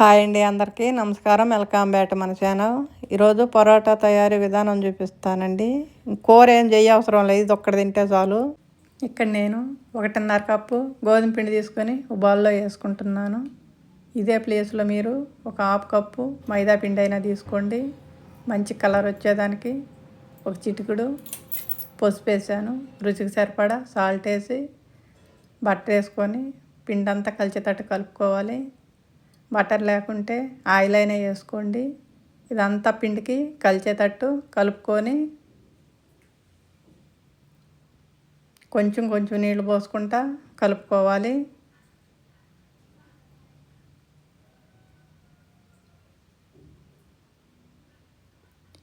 Hi అండి అందరికీ. నమస్కారం. వెల్కమ్ బ్యాక్ మన ఛానల్. ఈరోజు పరోటా తయారీ విధానం చూపిస్తానండి. కూర ఏం చేయవసరం లేదు. ఇది ఒక్కటి తింటే చాలు. ఇక్కడ నేను ఒకటిన్నర కప్పు గోధుమ పిండి తీసుకొని ఉబాల్లో బౌల్లో వేసుకుంటున్నాను. ఇదే ప్లేస్లో మీరు ఒక హాఫ్ కప్పు మైదా పిండి అయినా తీసుకోండి. మంచి కలర్ వచ్చేదానికి ఒక చిటికుడు పసుపు వేసాను. రుచికి సరిపడా సాల్ట్ వేసి బట్టర్ వేసుకొని పిండి అంతా కలిసేటట్టు కలుపుకోవాలి. బటర్ లేకుంటే ఆయిల్ అయినా వేసుకోండి. ఇదంతా పిండికి కలిసేటట్టు కలుపుకొని కొంచెం కొంచెం నీళ్ళు పోసుకుంటా కలుపుకోవాలి.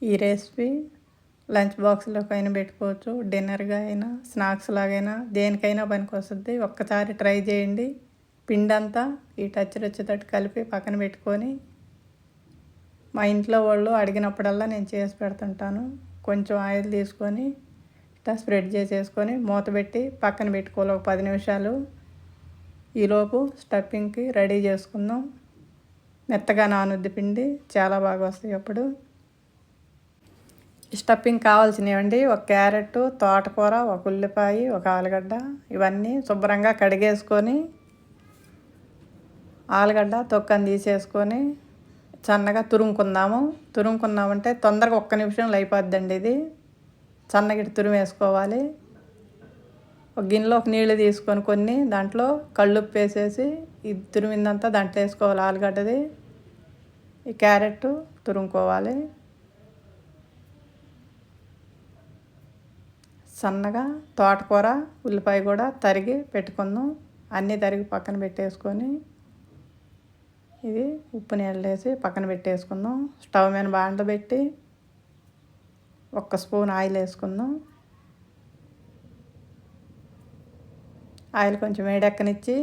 ఈ రెసిపీ లంచ్ బాక్స్లోకి అయినా పెట్టుకోవచ్చు. డిన్నర్గా అయినా స్నాక్స్ లాగైనా దేనికైనా పనికి వస్తుంది ఒక్కసారి ట్రై చేయండి. పిండి అంతా ఈ టచ్ వచ్చేటట్టు కలిపి పక్కన పెట్టుకొని మా ఇంట్లో వాళ్ళు అడిగినప్పుడల్లా నేను చేసి పెడుతుంటాను. కొంచెం ఆయిల్ తీసుకొని ఇట్లా స్ప్రెడ్ చేసేసుకొని మూత పెట్టి పక్కన పెట్టుకోవాలి. ఒక పది నిమిషాలు. ఈలోపు స్టఫింగ్కి రెడీ చేసుకుందాం. మెత్తగా నానుద్ది పిండి. చాలా బాగా వస్తాయి అప్పుడు. స్టఫింగ్ కావాల్సినవండి. ఒక క్యారెట్ తోటకూర ఒక ఉల్లిపాయ ఒక ఆలుగడ్డ ఇవన్నీ శుభ్రంగా కడిగేసుకొని ఆలుగడ్డ తొక్కని తీసేసుకొని సన్నగా తురుముకుందాము. తురుముకున్నామంటే తొందరగా ఒక్క నిమిషంలో అయిపోద్దండి ఇది. సన్నగిటి తురిమేసుకోవాలి. ఒక గిన్నెలో ఒక నీళ్ళు తీసుకొని కొన్ని దాంట్లో కళ్ళుప్పు వేసేసి ఇది తురిమిందంతా దాంట్లో వేసుకోవాలి ఆలుగడ్డది. ఈ క్యారెట్ తురుముకోవాలి. సన్నగా తోటకూర ఉల్లిపాయ కూడా తరిగి పెట్టుకుందాం. అన్నీ తరిగి పక్కన పెట్టేసుకొని ఇది ఉప్పు నీళ్ళు వేసి పక్కన పెట్టేసుకుందాం. స్టవ్ మీద బాండ్లు పెట్టి ఒక్క స్పూన్ ఆయిల్ వేసుకుందాం. ఆయిల్ కొంచెం వేడెక్కనిచ్చి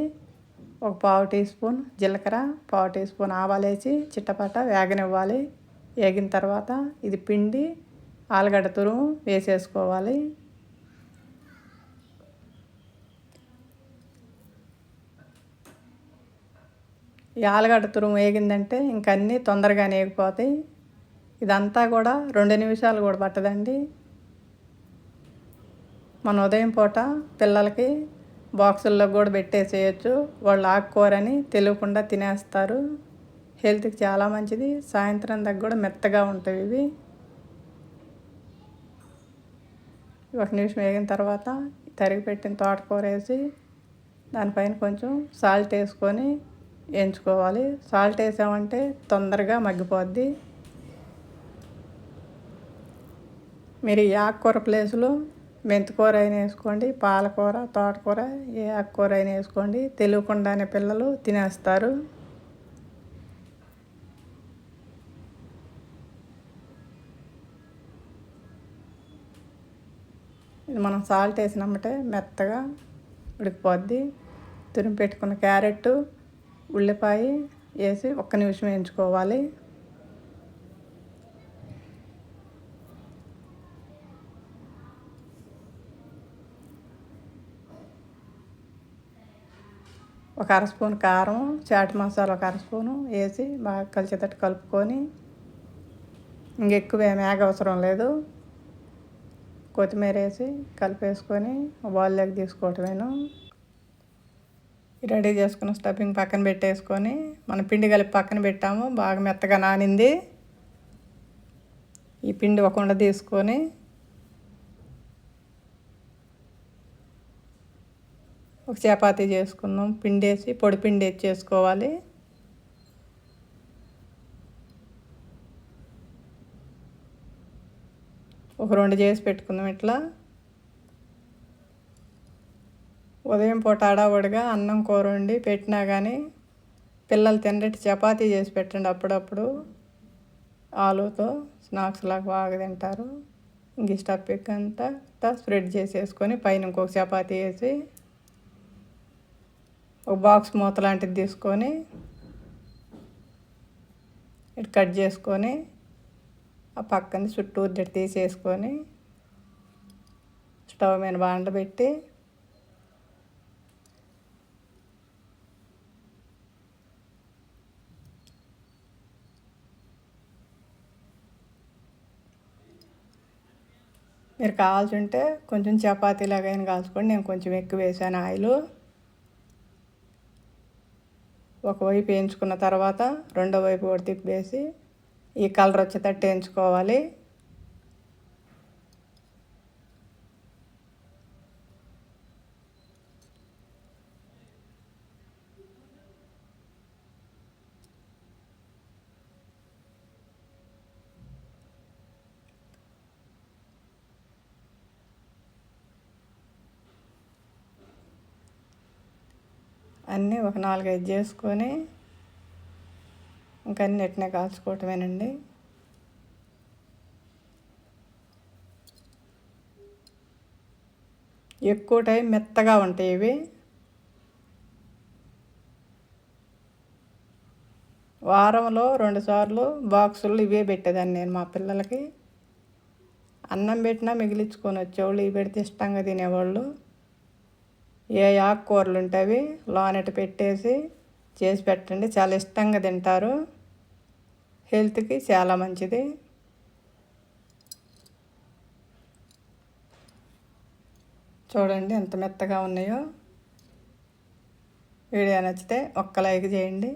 ఒక పావు టీ స్పూన్ జీలకర్ర పావు టీ స్పూన్ ఆవాలు వేసి చిట్టపట్ట వేగనివ్వాలి. వేగిన తర్వాత ఇది పిండి ఆలుగడ్డ తురుము వేసేసుకోవాలి. ఆలుగడ్డ తురుము వేగిందంటే ఇంక అన్నీ తొందరగా వేగిపోతాయి ఇదంతా కూడా రెండు నిమిషాలు కూడా పట్టదండి. మన ఉదయం పూట పిల్లలకి బాక్సుల్లో కూడా పెట్టేసేయచ్చు. వాళ్ళు ఆకుకూరని తెలియకుండా తినేస్తారు. హెల్త్కి చాలా మంచిది. సాయంత్రం దగ్గర కూడా మెత్తగా ఉంటాయి ఇవి. ఒక నిమిషం వేగిన తర్వాత తరిగి పెట్టిన తోటకూర వేసి దానిపైన కొంచెం సాల్ట్ వేసుకొని వేయించుకోవాలి. సాల్ట్ వేసామంటే తొందరగా మగ్గిపోద్ది. మీరు ఈ ఆకుకూర ప్లేస్లో మెంతికూర అయినా వేసుకోండి పాలకూర తోటకూర ఏ ఆకుకూర అయినా వేసుకోండి. తెలియకుండానే పిల్లలు తినేస్తారు. ఇది మనం సాల్ట్ వేసినామంటే మెత్తగా ఉడికిపోద్ది. తురిమి పెట్టుకున్న క్యారెట్ ఉల్లిపాయ వేసి ఒక్క నిమిషం వేయించుకోవాలి. ఒక అర స్పూన్ కారం చాట్ మసాలా ఒక అర స్పూను వేసి బాగా కలిసేటట్టు కలుపుకొని ఇంకెక్కువ ఏమి అవసరం లేదు. కొత్తిమీర వేసి కలిపేసుకొని బౌల్లోకి తీసుకోవటమేను. రెడీ చేసుకున్న స్టఫింగ్ పక్కన పెట్టేసుకొని మన పిండి కలిపి పక్కన పెట్టాము. బాగా మెత్తగా నానింది. ఈ పిండి ఒక ఉండ తీసుకొని ఒక చపాతీ చేసుకుందాం. పిండి వేసి పొడి పిండి వేసి చేసుకోవాలి. ఒక రెండు చేసి పెట్టుకుందాం ఇట్లా. ఉదయం పూట అడావుడిగా అన్నం కూర వండి పెట్టినా కానీ పిల్లలు తినటి చపాతీ చేసి పెట్టండి అప్పుడప్పుడు. ఆలుతో స్నాక్స్ లాగా బాగా తింటారు. ఇంక స్టఫ్ అంతా స్ప్రెడ్ చేసేసుకొని పైన ఇంకొక చపాతీ వేసి ఒక బాక్స్ మూత లాంటిది తీసుకొని ఇటు కట్ చేసుకొని ఆ పక్కన చుట్టూ తీసేసుకొని స్టవ్ మీద బాండ పెట్టి మీరు కావాల్సి ఉంటే కొంచెం చపాతీ లాగైనా కాల్చుకోండి. నేను కొంచెం ఎక్కువ వేసాను ఆయిల్. ఒకవైపు వేయించుకున్న తర్వాత రెండో వైపు కూడా తిప్పేసి ఈ కలర్ వచ్చేటట్టు వేయించుకోవాలి. అన్నీ ఒక నాలుగైదు చేసుకొని ఇంకా అన్ని ఎట్నే కాల్చుకోవటమేనండి. ఎక్కువ టైం మెత్తగా ఉంటాయి ఇవి. వారంలో రెండుసార్లు బాక్సులు ఇవే పెట్టేదాన్ని నేను మా పిల్లలకి. అన్నం పెట్టినా మిగిలించుకొని వచ్చేవాళ్ళు ఇవి పెడితే ఇష్టంగా తినేవాళ్ళు. ఏ ఆకుకూరలు ఉంటాయి లోనట పెట్టేసి చేసి పెట్టండి. చాలా ఇష్టంగా తింటారు. హెల్త్కి చాలా మంచిది. చూడండి ఎంత మెత్తగా ఉన్నాయో. వీడియో నచ్చితే ఒక్క లైక్ చేయండి.